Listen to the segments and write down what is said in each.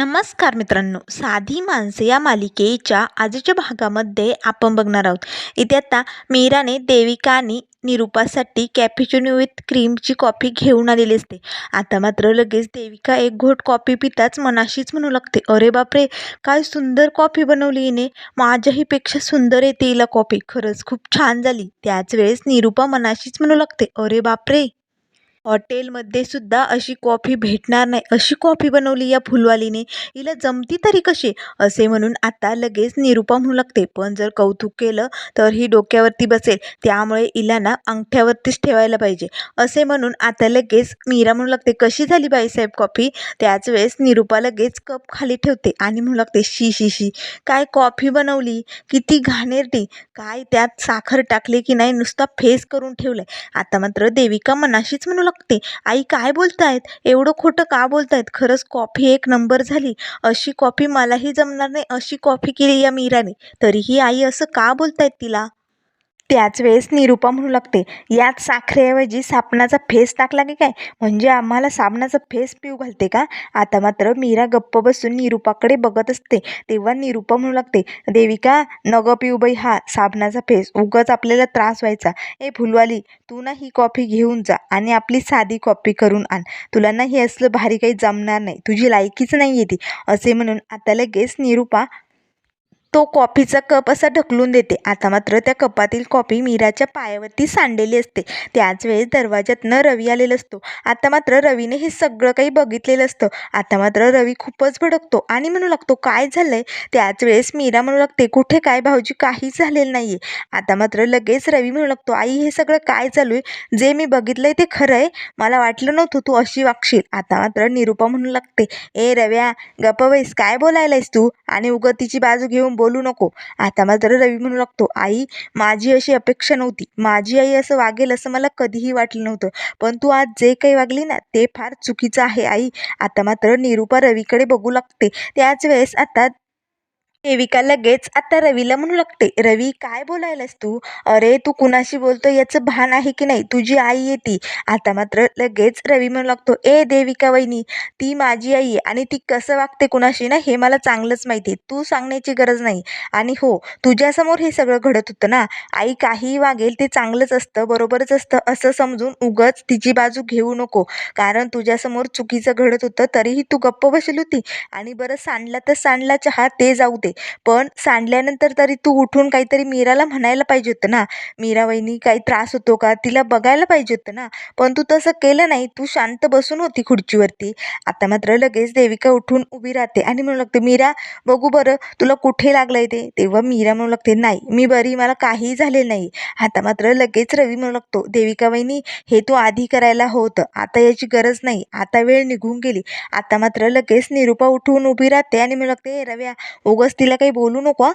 नमस्कार मित्रांनो. साधी माणसे या मालिकेच्या आजच्या भागामध्ये आपण बघणार आहोत. इथे आता मीराने देविका आणि निरूपासाठी कॅपिचिनो विथ क्रीमची कॉफी घेऊन आलेली असते. आता मात्र लगेच देविका एक घोट कॉफी पिताच मनाशीच म्हणू लागते. अरे बापरे काय सुंदर कॉफी बनवली हिने. माझ्याहीपेक्षा सुंदर येते हिला कॉफी खरंच खूप छान झाली. त्याच वेळेस निरूपा मनाशीच म्हणू लागते. अरे बापरे. हॉटेलमध्ये सुद्धा अशी कॉफी भेटणार नाही. अशी कॉफी बनवली या फुलवालीने. हिला जमती तरी कशी? असे म्हणून आता लगेच निरूपा म्हणू लागते. पण जर कौतुक केलं तर ही डोक्यावरती बसेल. त्यामुळे हिला ना अंगठ्यावरतीच ठेवायला पाहिजे. असे म्हणून आता लगेच मीरा म्हणू लागते कशी झाली बाईसाहेब कॉफी? त्याच वेळेस निरूपा लगेच कप खाली ठेवते आणि म्हणू लागते शी शी शी काय कॉफी बनवली? किती घाणेरटी काय त्यात साखर टाकली की नाही? नुसता फेस करून ठेवलाय. आता मात्र देविका मनाशीच म्हणू शकते. आई काय बोलतायत? एवढं खोटं का बोलतायत? खरंच कॉफी एक नंबर झाली. अशी कॉफी मलाही जमणार नाही अशी कॉफी केली या मीराने. तरीही आई असं का बोलतायत तिला? त्याच वेळेस निरूपा म्हणू लागते यात साखरेऐवजी साबणाचा फेस टाकला की काय? म्हणजे आम्हाला साबणाचा फेस पिऊ घालते का? आता मात्र मीरा गप्प बसून निरूपाकडे बघत असते. तेव्हा निरूपा म्हणू लागते देविका नग पिऊ बाई हा साबणाचा फेस. उगाच आपल्याला त्रास व्हायचा. ए फुलवाली तू ना ही कॉफी घेऊन जा आणि आपली साधी कॉफी करून आण. तुला ना हे असलं भारी काही जमणार नाही. तुझी लायकीच नाही आहे ती. असे म्हणून आता लगेच निरूपा तो कॉफीचा कप असा ढकलून देते. आता मात्र त्या कपातील कॉफी मीराच्या पायावरती सांडलेली असते. त्याच वेळेस दरवाज्यातनं रवी आलेला असतो. आता मात्र रवीने हे सगळं काही बघितलेलं असतं. आता मात्र रवी खूपच भडकतो आणि म्हणू लागतो काय झालंय? त्याच वेळेस मीरा म्हणू लागते कुठे काय भाऊजी? काहीच झालेलं नाहीये. आता मात्र लगेच रवी म्हणू लागतो आई हे सगळं काय चालू आहे? जे मी बघितलंय ते खरं आहे. मला वाटलं नव्हतं तू अशी वागशील. आता मात्र निरूपा म्हणू लागते ए रव्या गप्प बैस. काय बोलायलायस तू? आणि उगतीची तिची बाजू घेऊन बोलू नको. आता मात्र रवी म्हणू लागतो आई माझी अशी अपेक्षा नव्हती. माझी आई असं वागेल असं मला कधीही वाटलं नव्हतं. पण तू आज जे काही वागली ना ते फार चुकीचं आहे आई. आता मात्र निरूपा रवीकडे बघू लागते. त्याच वेळेस आता देविका लगेच आता रवीला म्हणू लागते रवी काय बोलायलास तू? अरे तू कुणाशी बोलतो याचं भान आहे की नाही? तुझी आई आहे ती आता मात्र लगेच रवी म्हणू लागतो ए देविका वहिनी ती माझी आई आहे आणि ती कसं वागते कुणाशी ना हे मला चांगलंच माहिती आहे. तू सांगण्याची गरज नाही. आणि हो तुझ्यासमोर हे सगळं घडत होतं ना? आई काहीही वागेल ते चांगलंच असतं बरोबरच असतं असं समजून उगच तिची बाजू घेऊ नको. कारण तुझ्यासमोर चुकीचं घडत होतं तरीही तू गप्प बसली होती. आणि बरं सांडला तर सांडला चहा ते जाऊ दे. पण सांडल्यानंतर तरी तू उठून काहीतरी मीराला म्हणायला पाहिजे होतं ना. मीरा वहिनी काही त्रास होतो का? तिला बघायला पाहिजे होतं ना. पण तू तसं केलं नाही. तू शांत बसून होती खुर्चीवरती. आता मात्र लगेच देविका उठून उभी राहते आणि म्हणू लागते मीरा बघू बरं तुला कुठे लागलंय ते? तेव्हा मीरा म्हणू लागते नाही मी बरी मला काही झाले नाही. आता मात्र लगेच रवी म्हणू लागतो देविका वहिनी हे तू आधी करायला होतं. आता याची गरज नाही. आता वेळ निघून गेली. आता मात्र लगेच निरूपा उठून उभी राहते आणि म्हणू लागते रव्या उगस तिला काही बोलू नको हं.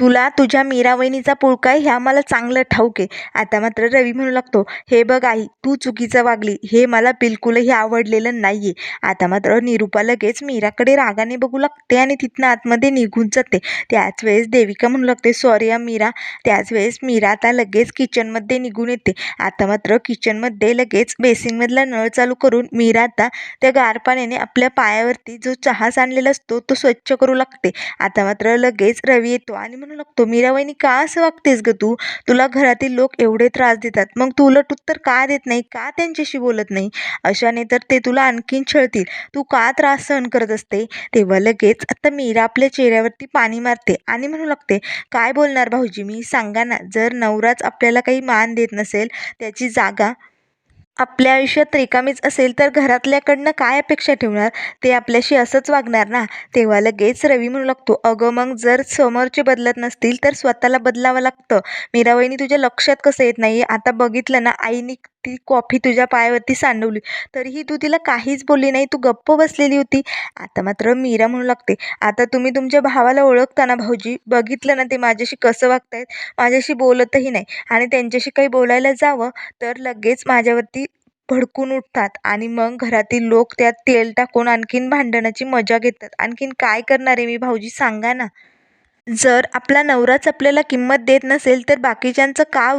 तुला तुझ्या मीरा वहिनीचा पुळका आहे ह्या मला चांगलं ठाऊक आहे. आता मात्र रवी म्हणू लागतो हे बघ आई तू चुकीचं वागली हे मला बिलकुलही आवडलेलं नाही आहे आता मात्र निरूपा लगेच मीराकडे रागाने बघू लागते आणि तिथनं आतमध्ये निघून जाते. त्याच वेळेस देविका म्हणू लागते सॉरी मीरा. त्याच वेळेस मीरा आता लगेच किचनमध्ये निघून येते. आता मात्र किचनमध्ये लगेच बेसिनमधला नळ चालू करून मीरा आता त्या गार पाण्याने आपल्या पायावरती जो चहा सांडलेला असतो तो स्वच्छ करू लागते. आता मात्र लगेच रवी येतो आणि म्हणू लागतो. मीरा का असं वागतेस ग तू? तुला घरातील लोक एवढे त्रास देतात. मग तू उलट उत्तर का देत नाही? का त्यांच्याशी बोलत नाही? अशाने तर ते तुला आणखीन छळतील. तू का त्रास सहन करत असते? तेव्हा लगेच आता मीरा आपल्या चेहऱ्यावरती पाणी मारते आणि म्हणू लागते काय बोलणार भाऊजी? मी सांगा ना जर नवराच आपल्याला काही मान देत नसेल त्याची जागा आपल्या आयुष्यात रिकामीच असेल तर घरातल्याकडनं काय अपेक्षा ठेवणार? ते आपल्याशी असंच वागणार ना? तेव्हा लगेच रवी म्हणू लागतो अगं मग जर समोरचे बदलत नसतील तर स्वतःला बदलावं लागतं. मीराबाईनी तुझ्या लक्षात कसं येत नाही आता बघितलं ना आईनी ती कॉफी तुझ्या पायावरती सांडवली. तरीही तू तिला काहीच बोलली नाही तू गप्प बसलेली होती. आता मात्र मीरा म्हणू लागते. आता तुम्ही तुमच्या भावाला ओळखता ना भाऊजी बघितलं ना ते माझ्याशी कसं वागतायत? माझ्याशी बोलतही नाही. आणि त्यांच्याशी काही बोलायला जावं तर लगेच माझ्यावरती भडकून उठतात. आणि मग घरातील लोक त्यात तेल टाकून आणखीन भांडणाची मजा घेतात. आणखीन काय करणार आहे मी भाऊजी सांगा ना. जर आपला नवराच आपल्याला किंमत देत नसेल तर बाकीच्यांचं का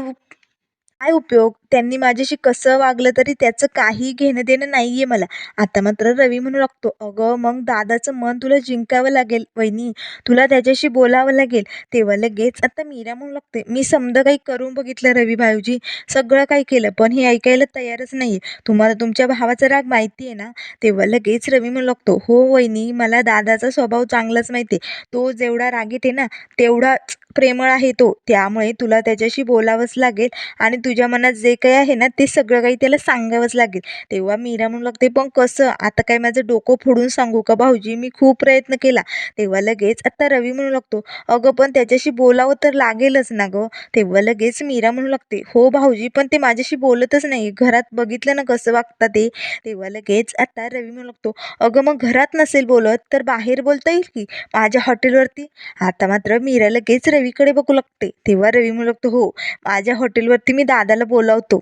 काय उपयोग? त्यांनी माझ्याशी कसं वागलं तरी त्याचं काही घेणं देणं नाही आहे मला. आता मात्र रवी म्हणू लागतो अगं मग दादाचं मन तुला जिंकावं लागेल वहिनी. तुला त्याच्याशी बोलावं लागेल. तेव्हा लगेच आता मीरा म्हणू लागते मी समजा काही करून बघितलं रवी भाऊजी. सगळं काही केलं पण हे ऐकायला तयारच नाही तुम्हाला तुमच्या भावाचा राग माहिती आहे ना? तेव्हा लगेच रवी म्हणू लागतो हो वहिनी मला दादाचा स्वभाव चांगलाच माहिती आहे तो जेवढा रागीट आहे ना तेवढाच प्रेमळ आहे तो. त्यामुळे तुला त्याच्याशी बोलावंच लागेल आणि तुझ्या मनात जे काही आहे ना ते सगळं काही त्याला सांगावंच लागेल. तेव्हा मीरा म्हणू लागते पण कसं? आता काय माझं डोकं फोडून सांगू का भाऊजी? मी खूप प्रयत्न केला. तेव्हा लगेच आता रवी म्हणू लागतो अगं पण त्याच्याशी बोलावं तर लागेलच ना गं. तेव्हा लगेच मीरा म्हणू लागते हो भाऊजी पण ते माझ्याशी बोलतच नाही. घरात बघितलं ना कसं वागतं ते? तेव्हा लगेच आता रवी म्हणू लागतो अगं मग घरात नसेल बोलत तर बाहेर बोलता येईल की? माझ्या हॉटेलवरती? आता मात्र मीरा लगेच रवीकडे बघू लागते. तेव्हा रवी म्हणू लागतो हो माझ्या हॉटेलवरती मी दादाला बोलावतो.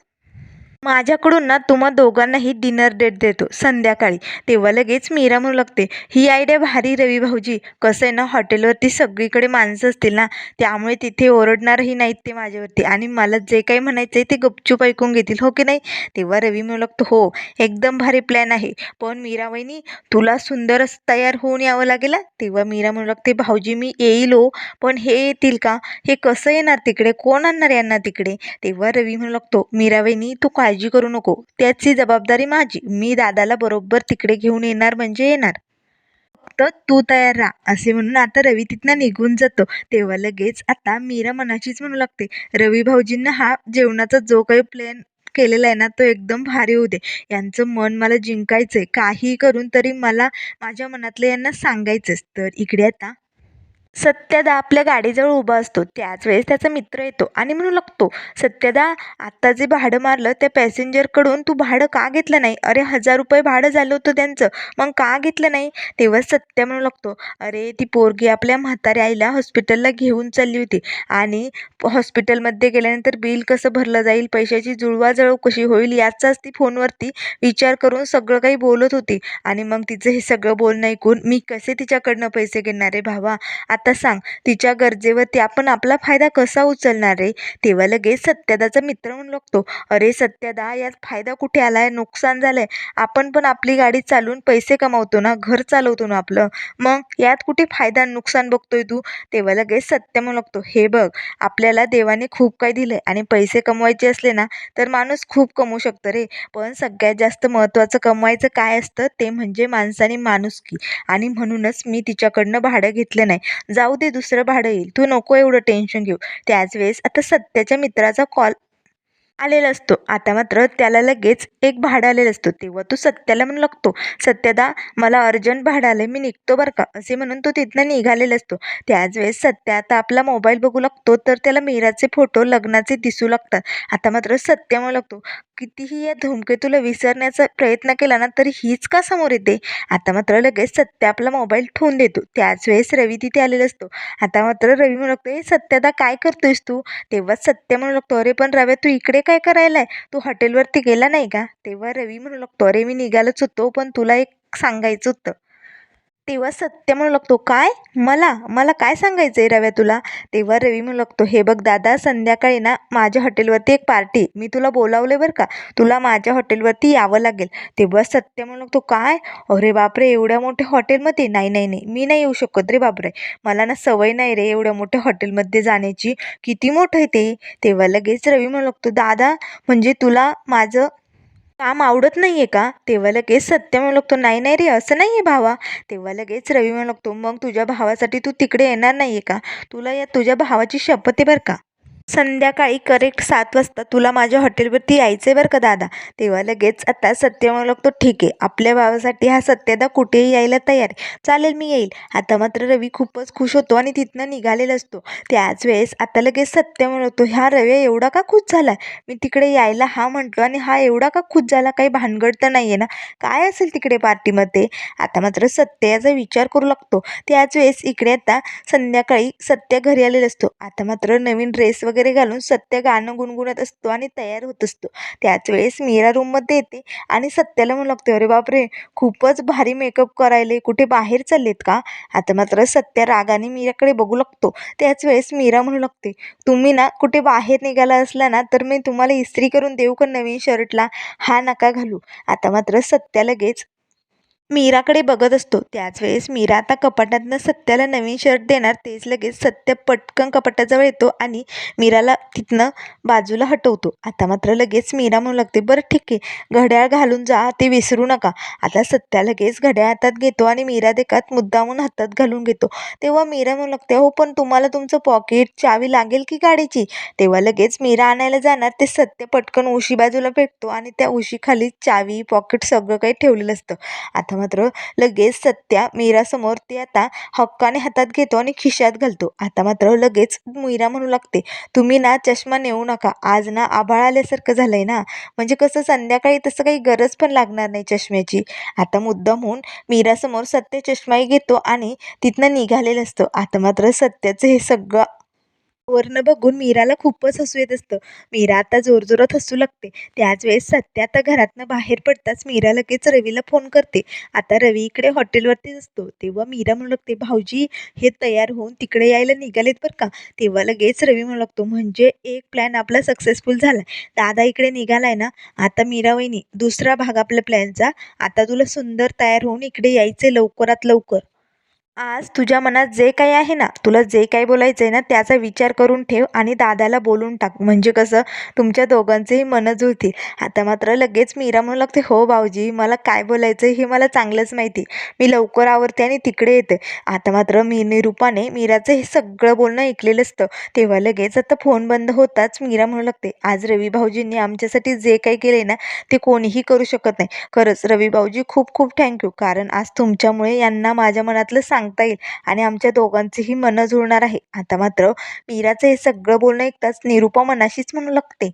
माझ्याकडून ना तुम्हा दोघांनाही डिनर डेट देतो संध्याकाळी. तेव्हा लगेच मीरा म्हणू लागते ही आयडिया भारी रवी भाऊजी. कसं आहे ना हॉटेलवरती सगळीकडे माणसं असतील ना त्यामुळे तिथे ओरडणारही नाहीत ते माझ्यावरती. आणि मला जे काही म्हणायचं आहे ते गपचूप ऐकून घेतील हो की नाही? तेव्हा रवी म्हणू लागतो हो एकदम भारी प्लॅन आहे. पण मीरा वहिनी तुला सुंदर तयार होऊन यावं लागेल तेव्हा मीरा म्हणू लागते भाऊजी मी येईल हो पण हे येतील का? हे कसं येणार तिकडे? कोण आणणार यांना तिकडे? तेव्हा रवी म्हणू लागतो मीरा वहिनी तू काळजी करू नको. त्याची जबाबदारी माझी. मी दादाला बरोबर तिकडे घेऊन येणार म्हणजे येणार. तर तू तयार राहा असे म्हणून आता रवी तिथनं निघून जातो. तेव्हा लगेच आता मीरा मनाचीच म्हणू लागते रवी भाऊजींना हा जेवणाचा जो काही प्लॅन केलेला आहे ना तो एकदम भारी होऊ दे. यांचं मन मला जिंकायचं आहे काही करून तरी मला माझ्या मनातलं यांना सांगायचंच तर इकडे आता सत्यदा आपल्या गाडीजवळ उभा असतो. त्याच वेळेस त्याचा मित्र येतो आणि म्हणू लागतो सत्यदा आत्ता जे भाडं मारलं त्या पॅसेंजरकडून तू भाडं का घेतलं नाही? अरे हजार रुपये भाडं झालं होतं त्यांचं. मग का घेतलं नाही? तेव्हा सत्य म्हणू लागतो अरे ती पोरगी आपल्या म्हाताऱ्या आईला हॉस्पिटलला घेऊन चालली होती आणि हॉस्पिटलमध्ये गेल्यानंतर बिल कसं भरलं जाईल पैशाची जुळवाजुळव कशी होईल याचाच ती फोनवरती विचार करून सगळं काही बोलत होती आणि मग तिचं हे सगळं बोलणं ऐकून मी कसे तिच्याकडनं पैसे घेणार आहे भावा? आता सांग तिच्या गरजेवरती आपण आपला फायदा कसा उचलणार रे? तेव्हा लगेच सत्यदाचा मित्र म्हणू लागतो अरे सत्यदा यात फायदा कुठे आला आहे नुकसान झालं आहे आपण पण आपली गाडी चालवून पैसे कमावतो ना घर चालवतो ना आपलं. मग यात कुठे फायदा नुकसान बघतोय तू? तेव्हा लगेच सत्य म्हणू लागतो हे बघ आपल्याला देवाने खूप काही दिलं आहे आणि पैसे कमवायचे असले ना तर माणूस खूप कमवू शकतो रे. पण सगळ्यात जास्त महत्त्वाचं कमवायचं काय असतं? ते म्हणजे माणसाने माणुसकी. आणि म्हणूनच मी तिच्याकडनं भाडं घेतलं नाही. जाऊ दे दुसरं भाडं येईल. तू नको एवढं टेन्शन घेऊ. त्याच वेळेस आता सत्याच्या मित्राचा कॉल आलेला असतो. आता मात्र त्याला लगेच एक भाडं आलेलं असतो. तेव्हा तो सत्याला म्हणू लागतो सत्यदा मला अर्जंट भाडं आलं मी निघतो बरं का? असे म्हणून तो तिथनं निघालेला असतो. त्याच वेळेस सत्या आता आपला मोबाईल बघू लागतो तर त्याला मीराचे फोटो लग्नाचे दिसू लागतात. आता मात्र सत्य म्हणू लागतो कितीही या धूमकेतूला विसरण्याचा प्रयत्न केला ना तरी हीच का समोर येते? आता मात्र लगेच सत्य आपला मोबाईल ठेवून देतो. त्याच वेळेस रवी तिथे आलेला असतो. आता मात्र रवी म्हणू लागतो हे सत्यदा काय करतोयस तू? तेव्हाच सत्य म्हणू लागतो अरे पण रव्या तू इकडे काय करायला आहे तू हॉटेलवरती गेला नाही का? तेव्हा रवी म्हणू लागतो अरे मी निघालोच होतो पण तुला एक सांगायचं होतं. तेव्हा सत्य म्हणू लागतो. काय? मला? मला काय सांगायचं आहे रव्या तुला? तेव्हा रवी म्हणू लागतो हे बघ दादा संध्याकाळी ना माझ्या हॉटेलवरती एक पार्टी. मी तुला बोलावले बरं का? तुला माझ्या हॉटेलवरती यावं लागेल. तेव्हा सत्य म्हणू लागतो काय? अरे बापरे एवढ्या मोठ्या हॉटेलमध्ये? नाही नाही नाही. मी नाही येऊ शकत रे बापरे. मला ना सवय नाही रे एवढ्या मोठ्या हॉटेलमध्ये जाण्याची. किती मोठं आहे ते? तेव्हा लगेच रवी म्हणू लागतो दादा म्हणजे तुला माझं काम आवडत नाही आहे का? तेव्हा लगेच सत्य म्हणू लागतो नाही नाही रे असं नाही आहे भावा. तेव्हा लगेच रवी म्हणू लागतो मग तुझ्या भावासाठी तू तिकडे येणार नाही आहे का? तुला या तुझ्या भावाची शपथ आहे बरं का. संध्याकाळी करेक्ट सात वाजता. तुला माझ्या हॉटेलवरती यायचं आहे बरं का दादा? तेव्हा लगेच आता सत्य म्हणू लागतो ठीक आहे. आपल्या भावासाठी हा सत्यदा कुठेही यायला तयार आहे. चालेल मी येईल. आता मात्र रवी खूपच खुश होतो आणि तिथनं निघालेला असतो. त्याच वेळेस आता लगेच सत्य म्हणतो ह्या रवी एवढा का खुश झाला मी तिकडे यायला हा म्हटलो आणि हा एवढा का खुश झाला? काही भानगड तर नाही आहे ना? काय असेल तिकडे पार्टीमध्ये? आता मात्र सत्याचा विचार करू लागतो. त्याच वेळेस इकडे आता संध्याकाळी सत्य घरी आलेला असतो. आता मात्र नवीन ड्रेस वगैरे वगैरे घालून सत्य गाणं गुणगुणत असतो आणि तयार होत असतो. त्याच वेळेस मीरा रूममध्ये येते आणि सत्याला म्हणू लागते अरे बापरे! खूपच भारी मेकअप करायले. कुठे बाहेर चाललेत का? आता मात्र सत्या रागाने मीराकडे बघू लागतो. त्याच वेळेस मीरा म्हणू लागते तुम्ही ना कुठे बाहेर निघाला असला ना तर मी तुम्हाला इस्त्री करून देऊ का नवीन शर्टला हा नका घालू. आता मात्र सत्या लगेच मीराकडे बघत असतो. त्याच वेळेस मीरा आता कपाटातनं सत्याला नवीन शर्ट देणार तेच लगेच सत्य पटकन कपाटाजवळ येतो आणि मीराला तिथनं बाजूला हटवतो. आता मात्र लगेच मीरा म्हणू लागते बरं ठीक आहे घड्याळ घालून जा ते विसरू नका. आता सत्या लगेच घड्याळ हातात घेतो आणि मीरा देखत मुद्दामून हातात घालून घेतो. तेव्हा मीरा म्हणू लागते हो पण तुम्हाला तुमचं पॉकेट चावी लागेल की गाडीची? तेव्हा लगेच मीरा आणायला जाणार ते सत्य पटकन उशी बाजूला फेकतो आणि त्या उशीखाली चावी पॉकेट सगळं काही ठेवलेलं असतं. आता मात्र लगेच सत्या मीरासमोर ते आता हक्काने हातात घेतो आणि खिशात घालतो. आता मात्र लगेच मीरा म्हणू लागते तुम्ही ना चष्मा नेऊ नका. आज ना आभाळ आल्यासारखं झालंय ना. म्हणजे कसं संध्याकाळी तसं काही गरज पण लागणार नाही चष्म्याची. आता मुद्दाम होऊन मीरासमोर सत्य चष्माही घेतो आणि तिथनं निघालेलं असतं. आता मात्र सत्याचं हे सगळं वरनं बघून मीराला खूपच हसू येत असतं. मीरा आता जोरजोरात हसू लागते. त्याच वेळेस सत्या आता घरातनं बाहेर पडताच मीरा लगेच रवीला फोन करते. आता रवी इकडे हॉटेलवरतीच असतो. तेव्हा मीरा म्हणू लागते भाऊजी हे तयार होऊन तिकडे यायला निघालेत बरं का? तेव्हा लगेच रवी म्हणू लागतो म्हणजे एक प्लॅन आपला सक्सेसफुल झाला दादा इकडे निघालाय ना? आता मीरा वहिनी दुसरा भाग आपल्या प्लॅनचा आता तुला सुंदर तयार होऊन इकडे यायचे लवकरात लवकर. आज तुझ्या मनात जे काही आहे ना तुला जे काही बोलायचं आहे ना त्याचा विचार करून ठेव आणि दादाला बोलून टाक. म्हणजे कसं तुमच्या दोघांचेही मनं जुळतील. आता मात्र लगेच मीरा म्हणू लागते हो भाऊजी मला काय बोलायचं आहे हे मला चांगलंच माहिती. मी लवकर आवरते आणि तिकडे येते. आता मात्र मी निरूपाने मीराचं हे सगळं बोलणं ऐकलेलं असतं. तेव्हा लगेच आता फोन बंद होताच मीरा म्हणू लागते आज रवी भाऊजींनी आमच्यासाठी जे काही केले ना ते कोणीही करू शकत नाही. खरंच रवी भाऊजी खूप खूप थँक्यू कारण आज तुमच्यामुळे यांना माझ्या मनातलं सांग सांगता येईल. आणि आमच्या दोघांचीही मनं जुळणार आहे. आता मात्र मीराचं हे सगळं बोलणं ऐकताच निरुपा मनाशीच म्हणू लागते.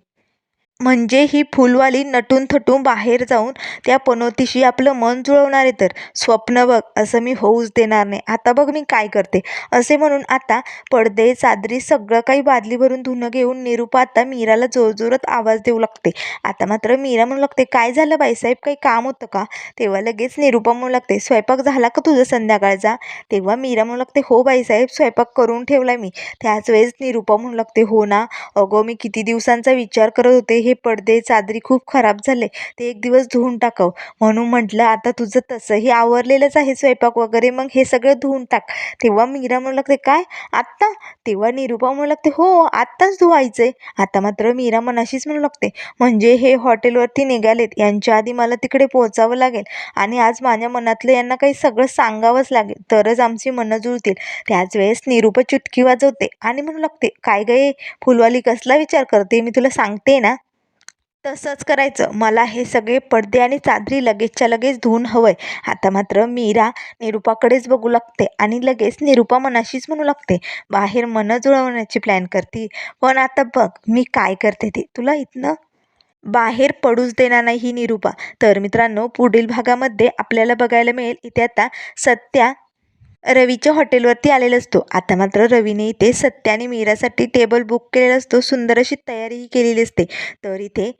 म्हणजे ही फुलवाली नटून थटून बाहेर जाऊन त्या पनोतीशी आपलं मन जुळवणार आहे तर स्वप्न बघ असं मी होऊच देणार नाही. आता बघ मी काय करते. असे म्हणून आता पडदे चादरी सगळं काही बादली भरून धुणं घेऊन निरूपा आता मीराला जोरजोरात आवाज देऊ लागते. आता मात्र मीरा म्हणू लागते काय झालं बाईसाहेब? काही काम होतं का? तेव्हा लगेच निरूपा म्हणू लागते स्वयंपाक झाला का तुझं संध्याकाळचा? तेव्हा मीरा म्हणू लागते हो बाईसाहेब स्वयंपाक करून ठेवला मी. त्याच वेळेस निरूपा म्हणू लागते हो ना. अगं मी किती दिवसांचा विचार करत होते हे पडदे चादरी खूप खराब झाले. ते एक दिवस धुवून टाकावं. म्हणून म्हटलं आता तुझं तसंही आवरलेलंच आहे स्वयंपाक वगैरे मग हे सगळं धुवून टाक. तेव्हा मीरा म्हणू लागते काय? आत्ता? तेव्हा निरूपा म्हणू लागते हो आत्ताच धुवायचंय. आता मात्र मीरा मनाशीच म्हणू लागते म्हणजे हे हॉटेलवरती निघालेत. यांच्या आधी मला तिकडे पोहोचावं लागेल. आणि आज माझ्या मनातलं यांना काही सगळं सांगावंच लागेल. तरच आमची मनं जुळतील. त्याच वेळेस निरूपा चुटकी वाजवते आणि म्हणू लागते काय गे फुलवाली कसला विचार करते? मी तुला सांगते ना. तसंच करायचं. मला हे सगळे पडदे आणि चादरी लगेचच्या लगेच धुवून हवंय. आता मात्र मीरा निरूपाकडेच बघू लागते आणि लगेच निरूपा मनाशीच म्हणू लागते. बाहेर मनं जुळवण्याची प्लॅन करते. पण आता बघ मी काय करते ते? तुला इथनं बाहेर पडूच देणार नाही ही निरूपा. तर मित्रांनो पुढील भागामध्ये आपल्याला बघायला मिळेल. इथे आता सत्या रवीच्या हॉटेलवरती आलेला असतो. आता मात्र रवीने इथे सत्याने मीरासाठी टेबल बुक केलेला असतो. सुंदर अशी तयारीही केलेली असते. तर इथे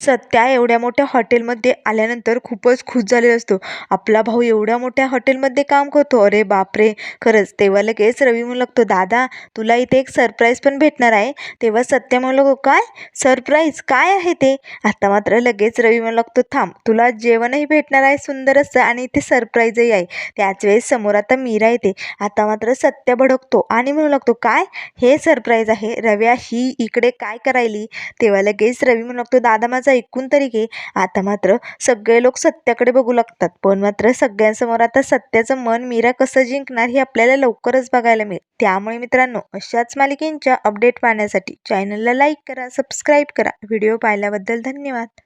सत्या एवढ्या मोठ्या हॉटेलमध्ये आल्यानंतर खूपच खुश झालेला असतो. आपला भाऊ एवढ्या मोठ्या हॉटेलमध्ये काम करतो. अरे बापरे! खरंच तेव्हा लगेच रवी म्हणू लागतो दादा तुला इथे एक सरप्राईज पण भेटणार आहे. तेव्हा सत्या म्हणू लागतो काय? सरप्राईज काय आहे ते? आता मात्र लगेच रवी म्हणू लागतो थांब तुला जेवणही भेटणार आहे सुंदर असं आणि इथे सरप्राईजही आहे. त्याच वेळेस समोर आता मीरा येते. आता मात्र सत्य भडकतो आणि म्हणू लागतो काय? हे सरप्राईज आहे? रव्या ही इकडे काय करायली? तेव्हा लगेच रवी म्हणू लागतो दादा माझं ऐकून तरी घे. आता मात्र सगळे लोक सत्याकडे बघू लागतात. पण मात्र सगळ्यांसमोर आता सत्याचं मन मीरा कसं जिंकणार हे आपल्याला लवकरच बघायला मिळेल. त्यामुळे मित्रांनो अशाच मालिकेंच्या अपडेट पाहण्यासाठी चॅनलला लाईक करा सबस्क्राईब करा. व्हिडिओ पाहिल्याबद्दल धन्यवाद.